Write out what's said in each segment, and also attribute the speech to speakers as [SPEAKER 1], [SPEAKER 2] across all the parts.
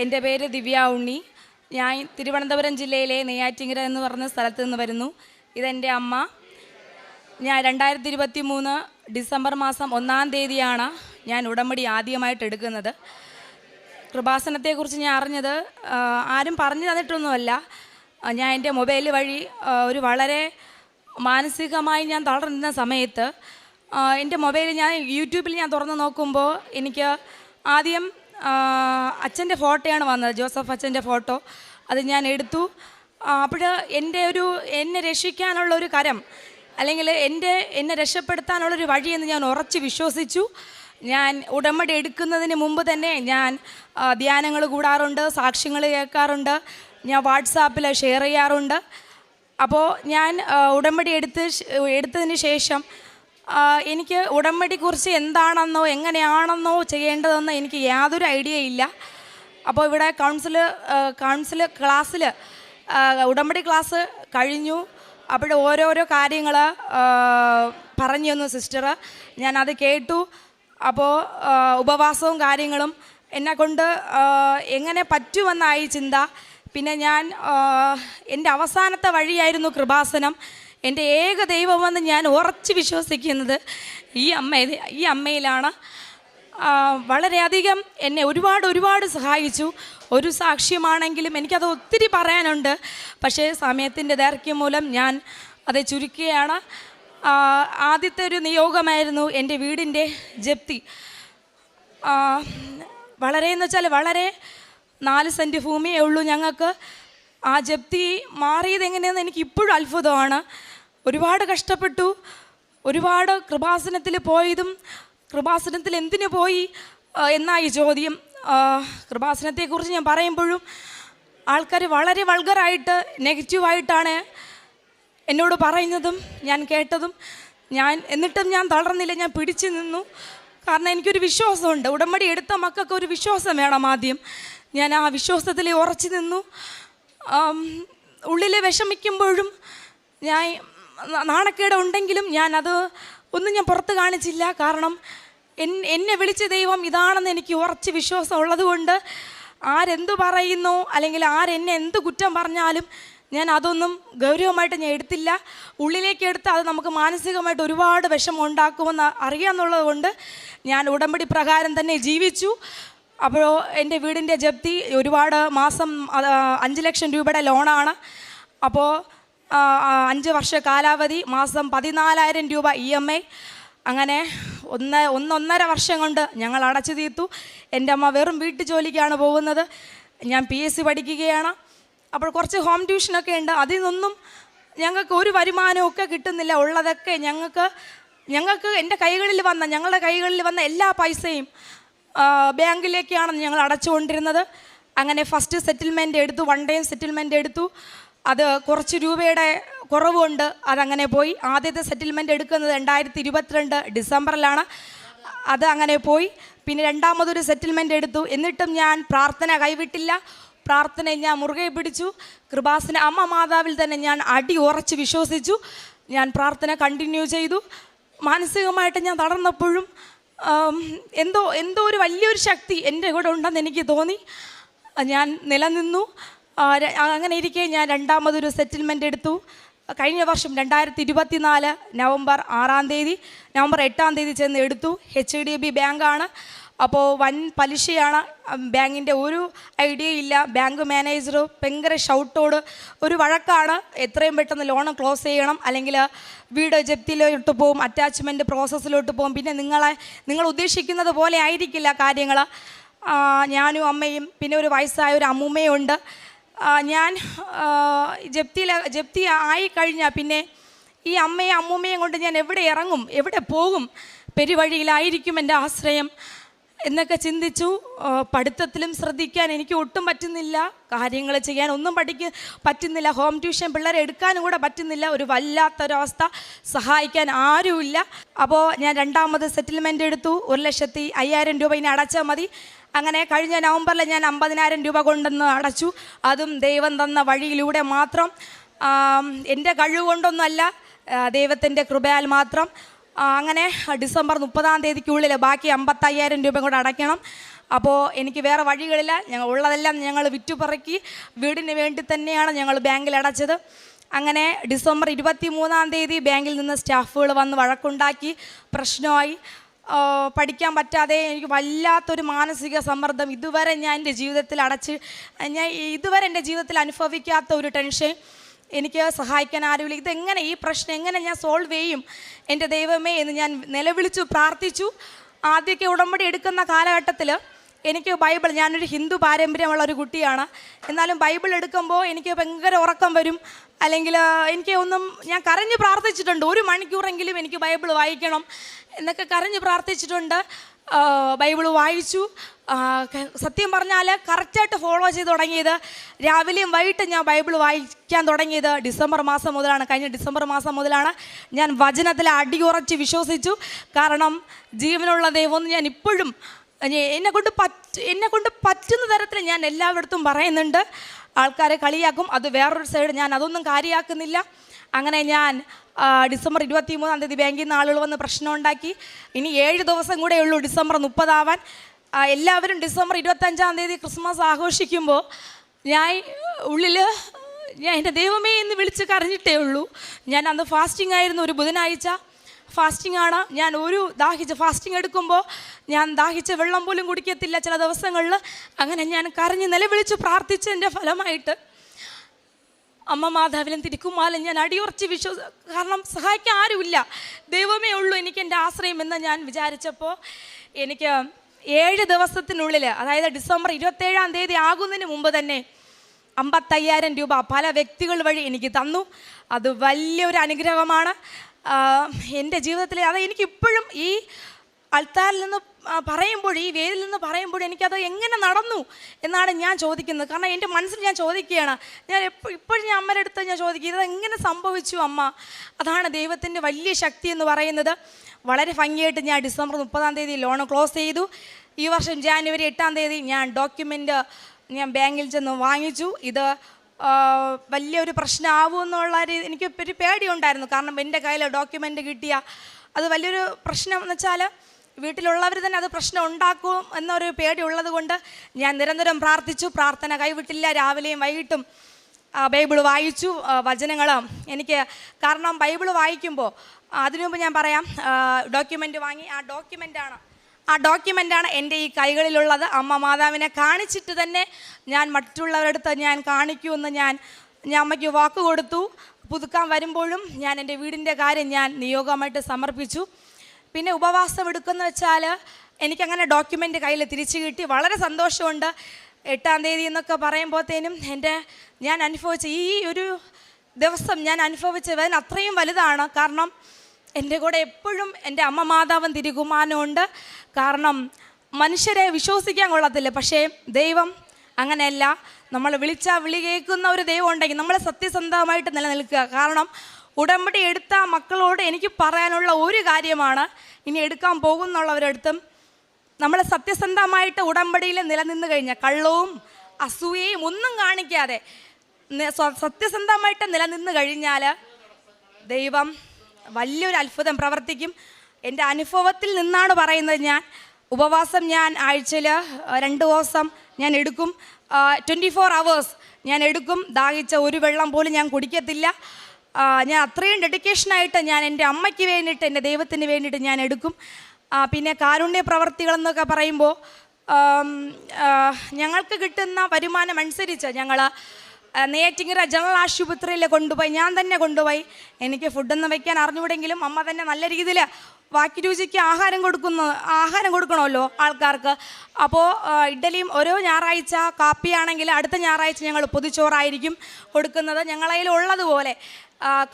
[SPEAKER 1] എന്റെ പേര് ദിവ്യ ഉണ്ണി. ഞാൻ തിരുവനന്തപുരം ജില്ലയിലെ നെയ്യാറ്റിങ്കര എന്ന് പറഞ്ഞ സ്ഥലത്ത് നിന്ന് വരുന്നു. ഇതെന്റെ അമ്മ. ഞാൻ രണ്ടായിരത്തി ഇരുപത്തി മൂന്ന് ഡിസംബർ മാസം ഒന്നാം തീയതിയാണ് ഞാൻ ഉടമ്പടി ആദ്യമായിട്ട് എടുക്കുന്നത്. കൃപാസനത്തെക്കുറിച്ച് ഞാൻ അറിഞ്ഞത് ആരും പറഞ്ഞു തന്നിട്ടൊന്നുമല്ല. ഞാൻ എന്റെ മൊബൈൽ വഴി ഒരു വളരെ മാനസികമായി ഞാൻ തളർന്നിരുന്ന സമയത്ത് എന്റെ മൊബൈൽ ഞാൻ യൂട്യൂബിൽ ഞാൻ തുറന്ന് നോക്കുമ്പോൾ എനിക്ക് ആദ്യം അച്ഛന്റെ ഫോട്ടോയാണ് വന്നത് ജോസഫ് അച്ഛന്റെ ഫോട്ടോ. അത് ഞാൻ എടുത്തു. അപ്പോൾ എന്റെ ഒരു എന്നെ രക്ഷിക്കാനുള്ള ഒരു കരം അല്ലെങ്കിൽ എന്റെ എന്നെ രക്ഷപ്പെടുത്താനുള്ളൊരു വഴിയെന്ന് ഞാൻ ഉറച്ച് വിശ്വസിച്ചു. ഞാൻ ഉടമ്പടി എടുക്കുന്നതിന് മുമ്പ് തന്നെ ഞാൻ ധ്യാനങ്ങൾ കൂടാറുണ്ട് സാക്ഷ്യങ്ങൾ കേൾക്കാറുണ്ട് ഞാൻ വാട്സാപ്പിൽ ഷെയർ ചെയ്യാറുണ്ട്. അപ്പോൾ ഞാൻ ഉടമ്പടി എടുത്ത് എടുത്തതിന് ശേഷം എനിക്ക് ഉടമ്പടിക്കുറിച്ച് എന്താണെന്നോ എങ്ങനെയാണെന്നോ ചെയ്യേണ്ടതെന്നോ എനിക്ക് യാതൊരു ഐഡിയ ഇല്ല. അപ്പോൾ ഇവിടെ കൗൺസിൽ കൗൺസിൽ ക്ലാസ്സിൽ ഉടമ്പടി ക്ലാസ് കഴിഞ്ഞു. അവിടെ ഓരോരോ കാര്യങ്ങൾ പറഞ്ഞു തന്നു സിസ്റ്റർ ഞാനത് കേട്ടു. അപ്പോൾ ഉപവാസവും കാര്യങ്ങളും എന്നെക്കൊണ്ട് എങ്ങനെ പറ്റുമെന്നായി ചിന്ത. പിന്നെ ഞാൻ എന്റെ അവസാനത്തെ വഴിയായിരുന്നു കൃപാസനം. എന്റെ ഏക ദൈവമെന്ന് ഞാൻ ഉറച്ച് വിശ്വസിക്കുന്നത് ഈ അമ്മ ഈ അമ്മയിലാണ്. വളരെയധികം എന്നെ ഒരുപാട് ഒരുപാട് സഹായിച്ചു. ഒരു സാക്ഷ്യമാണെങ്കിലും എനിക്കത് ഒത്തിരി പറയാനുണ്ട്. പക്ഷേ സമയത്തിന്റെ ദൈർഘ്യം മൂലം ഞാൻ അത് ചുരുക്കുകയാണ്. ആദ്യത്തെ ഒരു നിയോഗമായിരുന്നു എന്റെ വീടിന്റെ ജപ്തി. വളരെ എന്ന് വെച്ചാൽ വളരെ നാല് സെന്റ് ഭൂമിയേ ഉള്ളൂ ഞങ്ങൾക്ക്. ആ ജപ്തി മാറിയത് എങ്ങനെയാണെന്ന് എനിക്ക് ഇപ്പോഴും അത്ഭുതമാണ്. ഒരുപാട് കഷ്ടപ്പെട്ടു. ഒരുപാട് കൃപാസനത്തിൽ പോയതും കൃപാസനത്തിൽ എന്തിനു പോയി എന്നായി ചോദ്യം. കൃപാസനത്തെക്കുറിച്ച് ഞാൻ പറയുമ്പോഴും ആൾക്കാർ വളരെ വൾഗറായിട്ട് നെഗറ്റീവായിട്ടാണ് എന്നോട് പറയുന്നതും ഞാൻ കേട്ടതും. ഞാൻ എന്നിട്ടും ഞാൻ തളർന്നില്ല ഞാൻ പിടിച്ചു നിന്നു. കാരണം എനിക്കൊരു വിശ്വാസമുണ്ട്. ഉടമ്പടി എടുത്ത മക്കൾക്ക് ഒരു വിശ്വാസം വേണം ആദ്യം. ഞാൻ ആ വിശ്വാസത്തിൽ ഉറച്ചു നിന്നു. ഉള്ളിൽ വിഷമിക്കുമ്പോഴും ഞാൻ നാണക്കേട് ഉണ്ടെങ്കിലും ഞാൻ അത് ഒന്നും ഞാൻ പുറത്ത് കാണിച്ചില്ല. കാരണം എന്നെ വിളിച്ച ദൈവം ഇതാണെന്ന് എനിക്ക് ഉറച്ച് വിശ്വാസം ഉള്ളതുകൊണ്ട് ആരെന്തു പറയുന്നു അല്ലെങ്കിൽ ആരെന്നെ എന്ത് കുറ്റം പറഞ്ഞാലും ഞാൻ അതൊന്നും ഗൗരവമായിട്ട് ഞാൻ എടുത്തില്ല. ഉള്ളിലേക്ക് എടുത്ത് അത് നമുക്ക് മാനസികമായിട്ട് ഒരുപാട് വിഷമം ഉണ്ടാക്കുമെന്ന് അറിയാമെന്നുള്ളത് കൊണ്ട് ഞാൻ ഉടമ്പടി പ്രകാരം തന്നെ ജീവിച്ചു. അപ്പോൾ എന്റെ വീടിന്റെ ജപ്തി ഒരുപാട് മാസം അഞ്ച് ലക്ഷം രൂപയുടെ ലോണാണ്. അപ്പോൾ അഞ്ച് വർഷ കാലാവധി മാസം പതിനാലായിരം രൂപ ഇ എം ഐ അങ്ങനെ ഒന്ന് ഒന്നൊന്നര വർഷം കൊണ്ട് ഞങ്ങൾ അടച്ചു തീർത്തു. എന്റെ അമ്മ വെറും വീട്ടു ജോലിക്കാണ് പോകുന്നത്. ഞാൻ പി എസ് സി പഠിക്കുകയാണ്. അപ്പോൾ കുറച്ച് ഹോം ട്യൂഷനൊക്കെ ഉണ്ട്. അതിൽ നിന്നൊന്നും ഞങ്ങൾക്ക് ഒരു വരുമാനവും ഒക്കെ കിട്ടുന്നില്ല. ഉള്ളതൊക്കെ ഞങ്ങൾക്ക് ഞങ്ങൾക്ക് എന്റെ കൈകളിൽ വന്ന ഞങ്ങളുടെ കൈകളിൽ വന്ന എല്ലാ പൈസയും ബാങ്കിലേക്കാണ് ഞങ്ങൾ അടച്ചുകൊണ്ടിരുന്നത്. അങ്ങനെ ഫസ്റ്റ് സെറ്റിൽമെന്റ് എടുത്തു വൺ ടൈം സെറ്റിൽമെന്റ് എടുത്തു. അത് കുറച്ച് രൂപയുടെ കുറവുണ്ട്. അതങ്ങനെ പോയി. ആദ്യത്തെ സെറ്റിൽമെന്റ് എടുക്കുന്നത് രണ്ടായിരത്തി ഇരുപത്തിരണ്ട് ഡിസംബറിലാണ്. അത് അങ്ങനെ പോയി. പിന്നെ രണ്ടാമതൊരു സെറ്റിൽമെന്റ് എടുത്തു. എന്നിട്ടും ഞാൻ പ്രാർത്ഥന കൈവിട്ടില്ല. പ്രാർത്ഥന ഞാൻ മുറുകെ പിടിച്ചു. കൃപാസന അമ്മ മാതാവിൽ തന്നെ ഞാൻ അടി ഉറച്ച് വിശ്വസിച്ചു. ഞാൻ പ്രാർത്ഥന കണ്ടിന്യൂ ചെയ്തു. മാനസികമായിട്ട് ഞാൻ തളർന്നപ്പോഴും എന്തോ എന്തോ ഒരു വലിയൊരു ശക്തി എന്റെ കൂടെ ഉണ്ടെന്ന് എനിക്ക് തോന്നി. ഞാൻ നിലനിന്നു. അങ്ങനെ ഇരിക്കെ ഞാൻ രണ്ടാമതൊരു സെറ്റിൽമെന്റ് എടുത്തു. കഴിഞ്ഞ വർഷം രണ്ടായിരത്തി ഇരുപത്തി നാല് നവംബർ ആറാം തീയതി നവംബർ എട്ടാം തീയതി ചെന്ന് എടുത്തു. എച്ച് ഡി ബി ബാങ്കാണ് അപ്പോൾ വൻ പലിശയാണ്. ബാങ്കിന്റെ ഒരു ഐഡിയ ഇല്ല. ബാങ്ക് മാനേജർ ഭയങ്കര ഷൗട്ടോട് ഒരു വഴക്കാണ് എത്രയും പെട്ടെന്ന് ലോൺ ക്ലോസ് ചെയ്യണം. അല്ലെങ്കിൽ വീട് ജപ്തിയിലോട്ട് പോകും അറ്റാച്ച്മെന്റ് പ്രോസസ്സിലോട്ട് പോകും. പിന്നെ നിങ്ങളെ നിങ്ങൾ ഉദ്ദേശിക്കുന്നത് പോലെ ആയിരിക്കില്ല കാര്യങ്ങൾ ഞാനും അമ്മയും പിന്നെ ഒരു വയസ്സായ ഒരു അമ്മൂമ്മയും ഉണ്ട് ആ, ഞാൻ ജപ്തിയിൽ ജപ്തി ആയി കഴിഞ്ഞാൽ പിന്നെ ഈ അമ്മയും അമ്മൂമ്മയും കൊണ്ട് ഞാൻ എവിടെ ഇറങ്ങും എവിടെ പോകും പെരുവഴിയിലായിരിക്കും എന്റെ ആശ്രയം എന്നൊക്കെ ചിന്തിച്ചു. പഠിത്തത്തിലും ശ്രദ്ധിക്കാൻ എനിക്ക് ഒട്ടും പറ്റുന്നില്ല. കാര്യങ്ങൾ ചെയ്യാൻ ഒന്നും പഠിക്ക പറ്റുന്നില്ല. ഹോം ട്യൂഷൻ പിള്ളേരെ എടുക്കാനും കൂടെ പറ്റുന്നില്ല. ഒരു വല്ലാത്തൊരവസ്ഥ. സഹായിക്കാൻ ആരുമില്ല. അപ്പോൾ ഞാൻ രണ്ടാമത് സെറ്റിൽമെന്റ് എടുത്തു. ഒരു ലക്ഷത്തി അയ്യായിരം രൂപ ഇനി അടച്ചാൽ മതി. അങ്ങനെ കഴിഞ്ഞ നവംബറിൽ ഞാൻ അമ്പതിനായിരം രൂപ കൊണ്ടുവന്ന് അടച്ചു. അതും ദൈവം തന്ന വഴിയിലൂടെ മാത്രം. എന്റെ കഴിവ് കൊണ്ടൊന്നുമല്ല ദൈവത്തിന്റെ കൃപയാൽ മാത്രം. അങ്ങനെ ഡിസംബർ മുപ്പതാം തീയതിക്കുള്ളിൽ ബാക്കി അമ്പത്തയ്യായിരം രൂപ കൂടെ അടയ്ക്കണം. അപ്പോൾ എനിക്ക് വേറെ വഴികളില്ല. ഞങ്ങൾ ഉള്ളതെല്ലാം ഞങ്ങൾ വിറ്റുപറക്കി വീടിന് വേണ്ടി തന്നെയാണ് ഞങ്ങൾ ബാങ്കിൽ അടച്ചത്. അങ്ങനെ ഡിസംബർ ഇരുപത്തി മൂന്നാം തീയതി ബാങ്കിൽ നിന്ന് സ്റ്റാഫുകൾ വന്ന് വഴക്കുണ്ടാക്കി. പ്രശ്നമായി. പഠിക്കാൻ പറ്റാതെ എനിക്ക് വല്ലാത്തൊരു മാനസിക സമ്മർദ്ദം ഇതുവരെ ഞാൻ എന്റെ ജീവിതത്തിൽ അടച്ച് ഞാൻ ഇതുവരെ എന്റെ ജീവിതത്തിൽ അനുഭവിക്കാത്ത ഒരു ടെൻഷൻ എനിക്ക് സഹായിക്കാൻ ആരുമില്ല. ഇതെങ്ങനെ ഈ പ്രശ്നം എങ്ങനെ ഞാൻ സോൾവ് ചെയ്യും? എന്റെ ദൈവമേ എന്ന് ഞാൻ നിലവിളിച്ചു പ്രാർത്ഥിച്ചു. ആദ്യമൊക്കെ ഉടമ്പടി എടുക്കുന്ന കാലഘട്ടത്തിൽ എനിക്ക് ബൈബിൾ ഞാനൊരു ഹിന്ദു പാരമ്പര്യമുള്ള ഒരു കുട്ടിയാണ്. എന്നാലും ബൈബിൾ എടുക്കുമ്പോൾ എനിക്ക് ഭയങ്കര ഉറക്കം വരും. അല്ലെങ്കിൽ എനിക്ക് ഒന്നും ഞാൻ കരഞ്ഞ് പ്രാർത്ഥിച്ചിട്ടുണ്ട്. ഒരു മണിക്കൂറെങ്കിലും എനിക്ക് ബൈബിൾ വായിക്കണം. എന്നൊക്കെ കരഞ്ഞ് പ്രാർത്ഥിച്ചിട്ടുണ്ട്. ബൈബിൾ വായിച്ചു. സത്യം പറഞ്ഞാൽ കറക്റ്റായിട്ട് ഫോളോ ചെയ്ത് തുടങ്ങിയത് രാവിലെയും വൈകിട്ട് ഞാൻ ബൈബിൾ വായിക്കാൻ തുടങ്ങിയത് ഡിസംബർ മാസം മുതലാണ്. കഴിഞ്ഞ ഡിസംബർ മാസം മുതലാണ് ഞാൻ വചനത്തിൽ അടിയുറച്ച് വിശ്വസിച്ചു. കാരണം ജീവനുള്ള ദൈവം ഞാൻ ഇപ്പോഴും എന്നെ കൊണ്ട് പറ്റ എന്നെ കൊണ്ട് പറ്റുന്ന തരത്തിൽ ഞാൻ എല്ലായിടത്തും പറയുന്നുണ്ട്. ആൾക്കാരെ കളിയാക്കും. അത് വേറൊരു സൈഡ് ഞാൻ അതൊന്നും കാര്യമാക്കുന്നില്ല അങ്ങനെ ഞാൻ ഡിസംബർ ഇരുപത്തി മൂന്നാം തീയതി ബാങ്കിൽ നിന്ന് ആളുകൾ വന്ന് പ്രശ്നം ഉണ്ടാക്കി. ഇനി ഏഴ് ദിവസം കൂടെ ഉള്ളൂ ഡിസംബർ മുപ്പതാവാൻ. എല്ലാവരും ഡിസംബർ ഇരുപത്തഞ്ചാം തീയതി ക്രിസ്മസ് ആഘോഷിക്കുമ്പോൾ ഞാൻ ഉള്ളിൽ ഞാൻ എന്റെ ദൈവമേ എന്ന് വിളിച്ച് കരഞ്ഞിട്ടേ ഉള്ളൂ. ഞാൻ അന്ന് ഫാസ്റ്റിംഗ് ആയിരുന്നു ഒരു ബുധനാഴ്ച. ഫാസ്റ്റിംഗ് ആണ്. ഞാൻ ഒരു ദാഹിച്ച് ഫാസ്റ്റിംഗ് എടുക്കുമ്പോൾ ഞാൻ ദാഹിച്ച വെള്ളം പോലും കുടിക്കത്തില്ല ചില ദിവസങ്ങളിൽ. അങ്ങനെ ഞാൻ കരഞ്ഞ് നിലവിളിച്ച് പ്രാർത്ഥിച്ചതിന്റെ ഫലമായിട്ട് അമ്മ മാതാവിലും തിരുക്കുമാലും ഞാൻ അടിയുറച്ച് വിശ്വസ കാരണം സഹായിക്കാൻ ആരുമില്ല. ദൈവമേ ഉള്ളൂ എനിക്ക് എന്റെ ആശ്രയം എന്ന് ഞാൻ വിചാരിച്ചപ്പോൾ എനിക്ക് ഏഴ് ദിവസത്തിനുള്ളിൽ അതായത് ഡിസംബർ ഇരുപത്തേഴാം തീയതി ആകുന്നതിന് മുമ്പ് തന്നെ അമ്പത്തയ്യായിരം രൂപ പല വ്യക്തികൾ വഴി എനിക്ക് തന്നു. അത് വലിയൊരു അനുഗ്രഹമാണ്. എന്റെ ജീവിതത്തിൽ അത് എനിക്കിപ്പോഴും ഈ അൾത്താരിൽ നിന്ന് പറയുമ്പോൾ ഈ വേദിയിൽ നിന്ന് പറയുമ്പോൾ എനിക്കത് എങ്ങനെ നടന്നു എന്നാണ് ഞാൻ ചോദിക്കുന്നത്. കാരണം എന്റെ മനസ്സിൽ ഞാൻ ചോദിക്കുകയാണ്. ഞാൻ ഇപ്പോഴും ഞാൻ അമ്മയുടെ അടുത്ത് ഞാൻ ചോദിക്കുക ഇത് എങ്ങനെ സംഭവിച്ചു അമ്മ? അതാണ് ദൈവത്തിന്റെ വലിയ ശക്തി എന്ന് പറയുന്നത്. വളരെ ഭംഗിയായിട്ട് ഞാൻ ഡിസംബർ മുപ്പതാം തീയതി ലോൺ ക്ലോസ് ചെയ്തു. ഈ വർഷം ജാനുവരി എട്ടാം തീയതി ഞാൻ ഡോക്യുമെന്റ് ഞാൻ ബാങ്കിൽ ചെന്ന് വാങ്ങിച്ചു. ഇത് വലിയൊരു പ്രശ്നമാവുമെന്നുള്ള എനിക്ക് ഒരു പേടിയുണ്ടായിരുന്നു. കാരണം എന്റെ കയ്യിൽ ഡോക്യുമെന്റ് കിട്ടിയ അത് വലിയൊരു പ്രശ്നം എന്ന് വെച്ചാൽ വീട്ടിലുള്ളവർ തന്നെ അത് പ്രശ്നം ഉണ്ടാക്കും എന്നൊരു പേടി ഉള്ളത് കൊണ്ട് ഞാൻ നിരന്തരം പ്രാർത്ഥിച്ചു. പ്രാർത്ഥന കൈവിട്ടില്ല. രാവിലെയും വൈകിട്ടും ബൈബിൾ വായിച്ചു. വചനങ്ങൾ എനിക്ക് കാരണം ബൈബിൾ വായിക്കുമ്പോൾ അതിനു മുമ്പ് ഞാൻ പറയാം ഡോക്യുമെന്റ് വാങ്ങി. ആ ഡോക്യുമെന്റാണ് ആ ഡോക്യുമെന്റാണ് എന്റെ ഈ കൈകളിലുള്ളത്. അമ്മ മാതാവിനെ കാണിച്ചിട്ട് തന്നെ ഞാൻ മറ്റുള്ളവരടുത്ത് ഞാൻ കാണിക്കുമെന്ന് ഞാൻ ഞാൻ അമ്മയ്ക്ക് വാക്ക് കൊടുത്തു. പുതുക്കാൻ വരുമ്പോഴും ഞാൻ എന്റെ വീടിന്റെ കാര്യം ഞാൻ നിയോഗമായിട്ട് സമർപ്പിച്ചു. പിന്നെ ഉപവാസം എടുക്കുന്നു വെച്ചാൽ എനിക്കങ്ങനെ ഡോക്യുമെന്റ് കയ്യിൽ തിരിച്ചു കിട്ടി. വളരെ സന്തോഷമുണ്ട്. എട്ടാം തീയതി എന്നൊക്കെ പറയുമ്പോഴത്തേനും എന്റെ ഞാൻ അനുഭവിച്ച ഈ ഒരു ദിവസം ഞാൻ അനുഭവിച്ച വേദന അത്രയും വലുതാണ്. കാരണം എന്റെ കൂടെ എപ്പോഴും എന്റെ അമ്മ മാതാവും തിരികുമാനമുണ്ട് കാരണം മനുഷ്യരെ വിശ്വസിക്കാൻ കൊള്ളത്തില്ല. പക്ഷേ ദൈവം അങ്ങനെയല്ല. നമ്മൾ വിളിച്ചാൽ വിളി കേൾക്കുന്ന ഒരു ദൈവം ഉണ്ടെങ്കിൽ നമ്മളെ സത്യസന്ധമായിട്ട് നിലനിൽക്കുക. കാരണം ഉടമ്പടി എടുത്ത മക്കളോട് എനിക്ക് പറയാനുള്ള ഒരു കാര്യമാണ്. ഇനി എടുക്കാൻ പോകുന്നുള്ളവരടുത്തും നമ്മൾ സത്യസന്ധമായിട്ട് ഉടമ്പടിയിൽ നിലനിന്ന് കഴിഞ്ഞാൽ കള്ളവും അസൂയയും ഒന്നും കാണിക്കാതെ സത്യസന്ധമായിട്ട് നിലനിന്ന് കഴിഞ്ഞാൽ ദൈവം വലിയൊരു അത്ഭുതം പ്രവർത്തിക്കും. എന്റെ അനുഭവത്തിൽ നിന്നാണ് പറയുന്നത് ഞാൻ. ഉപവാസം ഞാൻ ആഴ്ചയിൽ രണ്ട് ദിവസം ഞാൻ എടുക്കും. ട്വന്റി ഫോർ അവേഴ്സ് ഞാൻ എടുക്കും. ദാഹിച്ച ഒരു വെള്ളം പോലും ഞാൻ കുടിക്കത്തില്ല. ഞാൻ അത്രയും ഡെഡിക്കേഷനായിട്ട് ഞാൻ എന്റെ അമ്മയ്ക്ക് വേണ്ടിയിട്ട് എന്റെ ദൈവത്തിന് വേണ്ടിയിട്ട് ഞാൻ എടുക്കും. പിന്നെ കാരുണ്യ പ്രവർത്തികളെന്നൊക്കെ പറയുമ്പോൾ ഞങ്ങൾക്ക് കിട്ടുന്ന വരുമാനം അനുസരിച്ച് ഞങ്ങൾ നെയ്യാറ്റിങ്ങര ജനറൽ ആശുപത്രിയിൽ കൊണ്ടുപോയി ഞാൻ തന്നെ കൊണ്ടുപോയി. എനിക്ക് ഫുഡൊന്നും വയ്ക്കാൻ അറിഞ്ഞുകൂടെങ്കിലും അമ്മ തന്നെ നല്ല രീതിയിൽ വാക്കി രുചിക്ക് ആഹാരം കൊടുക്കുന്നു ആഹാരം കൊടുക്കണമല്ലോ ആൾക്കാർക്ക്. അപ്പോൾ ഇഡ്ഡലിയും ഓരോ ഞായറാഴ്ച കാപ്പിയാണെങ്കിൽ അടുത്ത ഞായറാഴ്ച ഞങ്ങൾ പൊതിച്ചോറായിരിക്കും കൊടുക്കുന്നത് ഞങ്ങളതിൽ ഉള്ളതുപോലെ.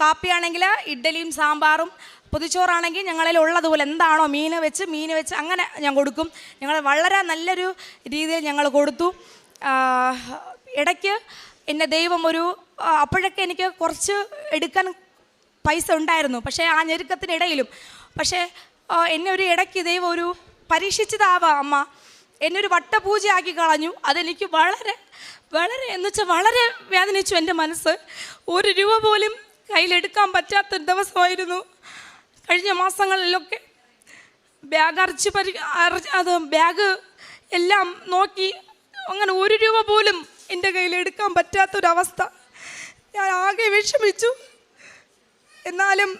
[SPEAKER 1] കാപ്പിയാണെങ്കിൽ ഇഡ്ഡലിയും സാമ്പാറും പൊതിച്ചോറാണെങ്കിൽ ഞങ്ങളിൽ ഉള്ളതുപോലെ എന്താണോ മീൻ വെച്ച് മീൻ വെച്ച് അങ്ങനെ ഞാൻ കൊടുക്കും. ഞങ്ങൾ വളരെ നല്ലൊരു രീതിയിൽ ഞങ്ങൾ കൊടുത്തു. ഇടയ്ക്ക് എന്റെ ദൈവം ഒരു അപ്പോഴൊക്കെ എനിക്ക് കുറച്ച് എടുക്കാൻ പൈസ ഉണ്ടായിരുന്നു. പക്ഷേ ആ ഞെരുക്കത്തിനിടയിലും. പക്ഷേ എന്നെ ഒരു ഇടയ്ക്ക് ദൈവം ഒരു പരീക്ഷിച്ചതാവാം അമ്മ. എന്നെ ഒരു വട്ടപൂജയാക്കി കളഞ്ഞു. അതെനിക്ക് വളരെ വളരെ എന്ന് വെച്ചാൽ വളരെ വേദനിച്ചു എന്റെ മനസ്സ്. ഒരു രൂപ പോലും കയ്യിലെടുക്കാൻ പറ്റാത്ത ദിവസമായിരുന്നു. കഴിഞ്ഞ മാസങ്ങളിലൊക്കെ ബാഗ് അരച്ച് പരി അത് ബാഗ് എല്ലാം നോക്കി അങ്ങനെ ഒരു രൂപ പോലും എന്റെ കയ്യിൽ എടുക്കാൻ പറ്റാത്തൊരവസ്ഥ. ഞാൻ ആകെ വിഷമിച്ചു. എന്നാലും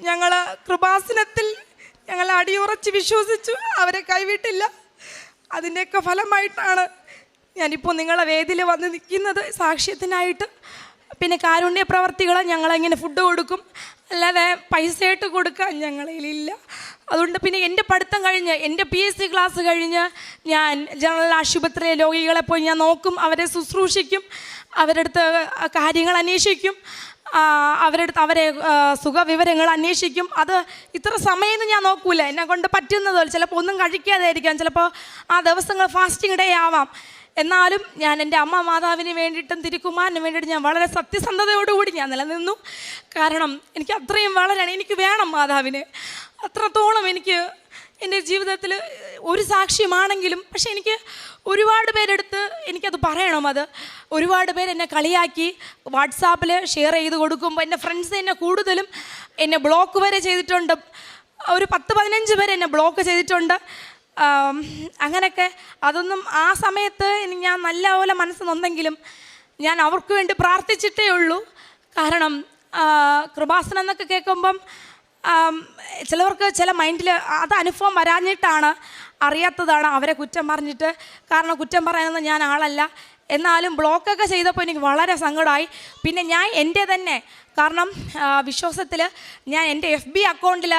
[SPEAKER 1] ഞങ്ങൾ കൃപാസനത്തിൽ ഞങ്ങൾ അടിയുറച്ച് വിശ്വസിച്ചു. അവരെ കൈവിട്ടില്ല. അതിന്റെയൊക്കെ ഫലമായിട്ടാണ് ഞാനിപ്പോൾ നിങ്ങളെ വേദിയിൽ വന്ന് നിൽക്കുന്നത് സാക്ഷ്യത്തിനായിട്ട്. പിന്നെ കാരുണ്യ പ്രവർത്തികൾ ഞങ്ങളെങ്ങനെ ഫുഡ് കൊടുക്കും? അല്ലാതെ പൈസയായിട്ട് കൊടുക്കാൻ ഞങ്ങളിലില്ല അതുകൊണ്ട് പിന്നെ എന്റെ പഠിത്തം കഴിഞ്ഞ് എന്റെ പി എസ് സി ക്ലാസ് കഴിഞ്ഞ് ഞാൻ ജനറൽ ആശുപത്രിയിലെ രോഗികളെ പോയി ഞാൻ നോക്കും അവരെ ശുശ്രൂഷിക്കും അവരുടെ അടുത്ത് കാര്യങ്ങൾ അന്വേഷിക്കും അവരെടുത്ത് അവരെ സുഖ സുഖവിവരങ്ങൾ അന്വേഷിക്കും. അത് ഇത്ര സമയമൊന്നും ഞാൻ നോക്കൂല. എന്നെ കൊണ്ട് പറ്റുന്നതുപോലെ ചിലപ്പോൾ ഒന്നും കഴിക്കാതെ ആയിരിക്കാം ചിലപ്പോൾ ആ ദിവസങ്ങൾ ഫാസ്റ്റിംഗ് ഡേ ആവാം. എന്നാലും ഞാൻ എന്റെ അമ്മ മാതാവിന് വേണ്ടിയിട്ടും തിരുക്കുമാറിന് വേണ്ടിയിട്ട് ഞാൻ വളരെ സത്യസന്ധതയോടുകൂടി ഞാൻ നിലനിന്നു. കാരണം എനിക്ക് അത്രയും വളരാണ് എനിക്ക് വേണം മാതാവിന്. അത്രത്തോളം എനിക്ക് എന്റെ ജീവിതത്തിൽ ഒരു സാക്ഷ്യമാണെങ്കിലും പക്ഷെ എനിക്ക് ഒരുപാട് പേരെടുത്ത് എനിക്കത് പറയണം അത്. ഒരുപാട് പേര് എന്നെ കളിയാക്കി വാട്സാപ്പിൽ ഷെയർ ചെയ്ത് കൊടുക്കുമ്പോൾ എന്റെ ഫ്രണ്ട്സ് എന്നെ കൂടുതലും എന്നെ ബ്ലോക്ക് വരെ ചെയ്തിട്ടുണ്ട്. ഒരു പത്ത് പതിനഞ്ച് പേര് എന്നെ ബ്ലോക്ക് ചെയ്തിട്ടുണ്ട്. അങ്ങനെയൊക്കെ അതൊന്നും ആ സമയത്ത് ഞാൻ നല്ലപോലെ മനസ്സ് നൊന്നെങ്കിലും ഞാൻ അവർക്ക് വേണ്ടി പ്രാർത്ഥിച്ചിട്ടേ ഉള്ളൂ. കാരണം കൃപാസനം എന്നൊക്കെ കേൾക്കുമ്പം ചിലവർക്ക് ചില മൈൻഡിൽ അത് അനുഭവം വരാഞ്ഞിട്ടാണ് അറിയാത്തതാണ് അവരെ കുറ്റം പറഞ്ഞിട്ട്. കാരണം കുറ്റം പറയാനൊന്നും ഞാൻ ആളല്ല. എന്നാലും ബ്ലോക്കൊക്കെ ചെയ്തപ്പോൾ എനിക്ക് വളരെ സങ്കടമായി. പിന്നെ ഞാൻ എന്റെ തന്നെ കാരണം വിശ്വാസത്തിൽ ഞാൻ എന്റെ എഫ് ബി അക്കൗണ്ടിൽ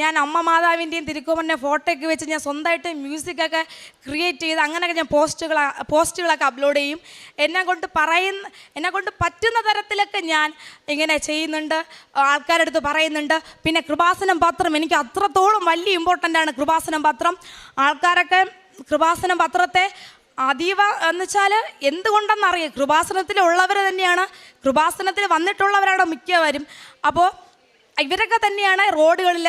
[SPEAKER 1] ഞാൻ അമ്മ മാതാവിന്റെയും തിരുക്കുമറിന്റെ ഫോട്ടോയൊക്കെ വെച്ച് ഞാൻ സ്വന്തമായിട്ട് മ്യൂസിക്കൊക്കെ ക്രിയേറ്റ് ചെയ്ത് അങ്ങനെയൊക്കെ ഞാൻ പോസ്റ്റുകൾ പോസ്റ്റുകളൊക്കെ അപ്ലോഡ് ചെയ്യും. എന്നെ കൊണ്ട് പറയുന്ന എന്നെ കൊണ്ട് പറ്റുന്ന തരത്തിലൊക്കെ ഞാൻ ഇങ്ങനെ ചെയ്യുന്നുണ്ട് ആൾക്കാരുടെ അടുത്ത് പറയുന്നുണ്ട്. പിന്നെ കൃപാസനം പത്രം എനിക്ക് അത്രത്തോളം വലിയ ഇമ്പോർട്ടന്റ് ആണ് കൃപാസനം പത്രം. ആൾക്കാരൊക്കെ കൃപാസനം പത്രത്തെ അതീവ എന്ന് വെച്ചാൽ എന്തുകൊണ്ടെന്നറിയാം. കൃപാസനത്തിലുള്ളവർ തന്നെയാണ്. കൃപാസനത്തിൽ വന്നിട്ടുള്ളവരാണ് മിക്കവരും. അപ്പോൾ ഇവരൊക്കെ തന്നെയാണ് റോഡുകളിൽ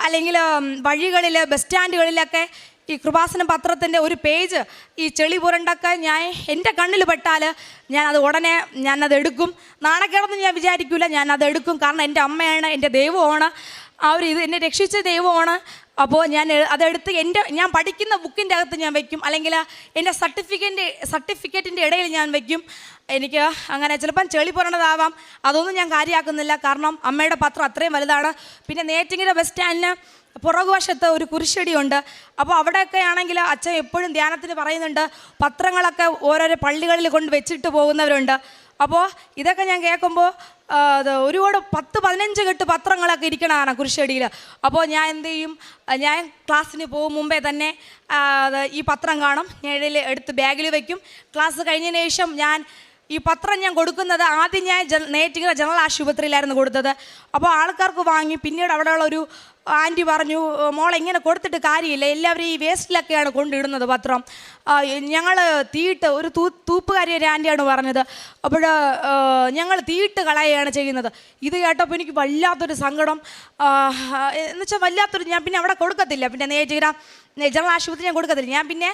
[SPEAKER 1] അല്ലെങ്കിൽ വഴികളിൽ ബസ് സ്റ്റാൻഡുകളിലൊക്കെ ഈ കൃപാസന പത്രത്തിന്റെ ഒരു പേജ് ഈ ചെളി പുരണ്ടൊക്കെ ഞാൻ എന്റെ കണ്ണിൽ പെട്ടാൽ ഞാനത് ഉടനെ ഞാനത് എടുക്കും. നാണക്കേടൊന്നും ഞാൻ വിചാരിക്കില്ല ഞാനത് എടുക്കും. കാരണം എന്റെ അമ്മയാണ് എന്റെ ദൈവമാണ്. ആ ഒരു ഇത് എന്നെ രക്ഷിച്ച ദൈവമാണ്. അപ്പോൾ ഞാൻ അതെടുത്ത് എന്റെ ഞാൻ പഠിക്കുന്ന ബുക്കിന്റെ അകത്ത് ഞാൻ വെക്കും. അല്ലെങ്കിൽ എന്റെ സർട്ടിഫിക്കറ്റിന്റെ സർട്ടിഫിക്കറ്റിന്റെ ഇടയിൽ ഞാൻ വെക്കും. എനിക്ക് അങ്ങനെ ചിലപ്പം ചെളി പറഞ്ഞതാവാം അതൊന്നും ഞാൻ കാര്യമാക്കുന്നില്ല കാരണം അമ്മയുടെ പത്രം അത്രയും വലുതാണ്. പിന്നെ നേറ്റിങ്ങിന്റെ ബസ് സ്റ്റാൻഡിന് പുറകുവശത്ത് ഒരു കുരിശടിയുണ്ട്. അപ്പോൾ അവിടെയൊക്കെ ആണെങ്കിൽ അച്ഛൻ എപ്പോഴും ധ്യാനത്തിന് പറയുന്നുണ്ട്. പത്രങ്ങളൊക്കെ ഓരോരോ പള്ളികളിൽ കൊണ്ട് വെച്ചിട്ട് പോകുന്നവരുണ്ട്. അപ്പോൾ ഇതൊക്കെ ഞാൻ കേൾക്കുമ്പോൾ ഒരുപാട് പത്ത് പതിനഞ്ച് കെട്ട് പത്രങ്ങളൊക്കെ ഇരിക്കണതാണ് കുരിശടിയിൽ അപ്പോൾ ഞാൻ എന്ത് ചെയ്യും? ഞാൻ ക്ലാസ്സിന് പോകും മുമ്പേ തന്നെ ഈ പത്രം കാണും. ഇടയിൽ എടുത്ത് ബാഗിൽ വയ്ക്കും ക്ലാസ് കഴിഞ്ഞതിന് ശേഷം ഞാൻ ഈ പത്രം ഞാൻ കൊടുക്കുന്നത് ആദ്യം ഞാൻ ജന നേറ്റിങ്ങര ജനറൽ ആശുപത്രിയിലായിരുന്നു കൊടുത്തത്. അപ്പോൾ ആൾക്കാർക്ക് വാങ്ങി പിന്നീട് അവിടെയുള്ള ഒരു ആന്റി പറഞ്ഞു മോളെ ഇങ്ങനെ കൊടുത്തിട്ട് കാര്യമില്ല. എല്ലാവരും ഈ വേസ്റ്റിലൊക്കെയാണ് കൊണ്ടിടുന്നത് പത്രം. ഞങ്ങൾ തീയിട്ട് ഒരു തൂ തൂപ്പുകാരി ഒരു ആന്റിയാണ് പറഞ്ഞത്. അപ്പോൾ ഞങ്ങൾ തീയിട്ട് കളയുകയാണ് ചെയ്യുന്നത്. ഇത് കേട്ടപ്പോൾ എനിക്ക് വല്ലാത്തൊരു സങ്കടം. ആ, എന്ന് വെച്ചാൽ വല്ലാത്തൊരു ഞാൻ പിന്നെ അവിടെ കൊടുക്കത്തില്ല. പിന്നെ നേറ്റിങ്ങര ജനറൽ ആശുപത്രി ഞാൻ കൊടുക്കത്തില്ല. ഞാൻ പിന്നെ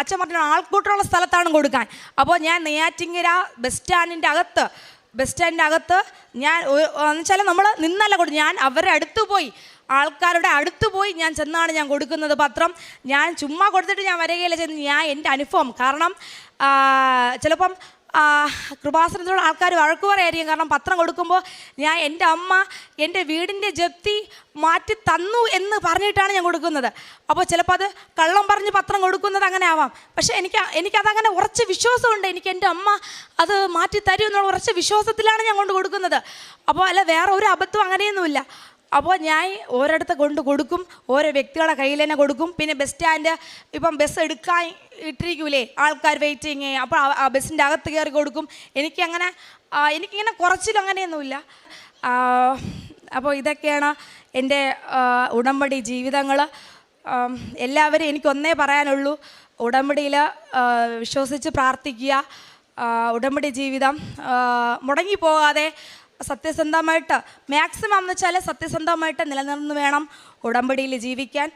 [SPEAKER 1] അച്ഛൻ പറഞ്ഞു ആൾക്കൂട്ടമുള്ള സ്ഥലത്താണ് കൊടുക്കാൻ. അപ്പോൾ ഞാൻ നെയ്യാറ്റിങ്ങര ബസ് സ്റ്റാൻഡിന്റെ അകത്ത് ബസ് സ്റ്റാൻഡിന്റെ അകത്ത് ഞാൻ എന്നുവെച്ചാൽ നമ്മൾ നിന്നല്ല കൊടുത്തു ഞാൻ അവരുടെ അടുത്ത് പോയി. ആൾക്കാരുടെ അടുത്ത് പോയി ഞാൻ ചെന്നാണ് ഞാൻ കൊടുക്കുന്നത് പത്രം. ഞാൻ ചുമ്മാ കൊടുത്തിട്ട് ഞാൻ വരികയില്ല ചെന്ന് ഞാൻ എന്റെ അനുഭവം. കാരണം ചിലപ്പം കൃപാസനത്തിലുള്ള ആൾക്കാർ വഴക്ക് പറയായിരിക്കും കാരണം പത്രം കൊടുക്കുമ്പോൾ ഞാൻ എന്റെ അമ്മ എന്റെ വീടിന്റെ ജപ്തി മാറ്റി തന്നു എന്ന് പറഞ്ഞിട്ടാണ് ഞാൻ കൊടുക്കുന്നത്. അപ്പോൾ ചിലപ്പോൾ അത് കള്ളം പറഞ്ഞ് പത്രം കൊടുക്കുന്നത് അങ്ങനെ ആവാം പക്ഷേ എനിക്ക് എനിക്കതങ്ങനെ ഉറച്ച വിശ്വാസമുണ്ട്. എനിക്ക് എന്റെ അമ്മ അത് മാറ്റി തരും എന്നുള്ള ഉറച്ച വിശ്വാസത്തിലാണ് ഞാൻ കൊണ്ട് കൊടുക്കുന്നത്. അപ്പോൾ അല്ല വേറെ ഒരു അബദ്ധം അങ്ങനെയൊന്നുമില്ല. അപ്പോൾ ഞാൻ ഓരോടത്ത് കൊണ്ട് കൊടുക്കും ഓരോ വ്യക്തികളുടെ കയ്യിൽ തന്നെ കൊടുക്കും. പിന്നെ ബസ് സ്റ്റാൻഡ് ഇപ്പം ബസ് എടുക്കാൻ ഇട്ടിരിക്കൂലേ? ആൾക്കാർ വെയിറ്റിങ് അപ്പോൾ ആ- ബസ്സിന്റെ അകത്ത് കയറി കൊടുക്കും. എനിക്കങ്ങനെ എനിക്കിങ്ങനെ കുറച്ചിലും അങ്ങനെയൊന്നുമില്ല. അപ്പോൾ ഇതൊക്കെയാണ് എന്റെ ഉടമ്പടി ജീവിതങ്ങൾ എല്ലാവരും എനിക്കൊന്നേ പറയാനുള്ളൂ. ഉടമ്പടിയിൽ വിശ്വസിച്ച് പ്രാർത്ഥിക്കുക. ഉടമ്പടി ജീവിതം മുടങ്ങി മുടങ്ങിപ്പോകാതെ സത്യസന്ധമായിട്ട് മാക്സിമം എന്ന് വെച്ചാൽ സത്യസന്ധമായിട്ട് നിലനിർന്ന് വേണം ഉടമ്പടിയിൽ ജീവിക്കാൻ.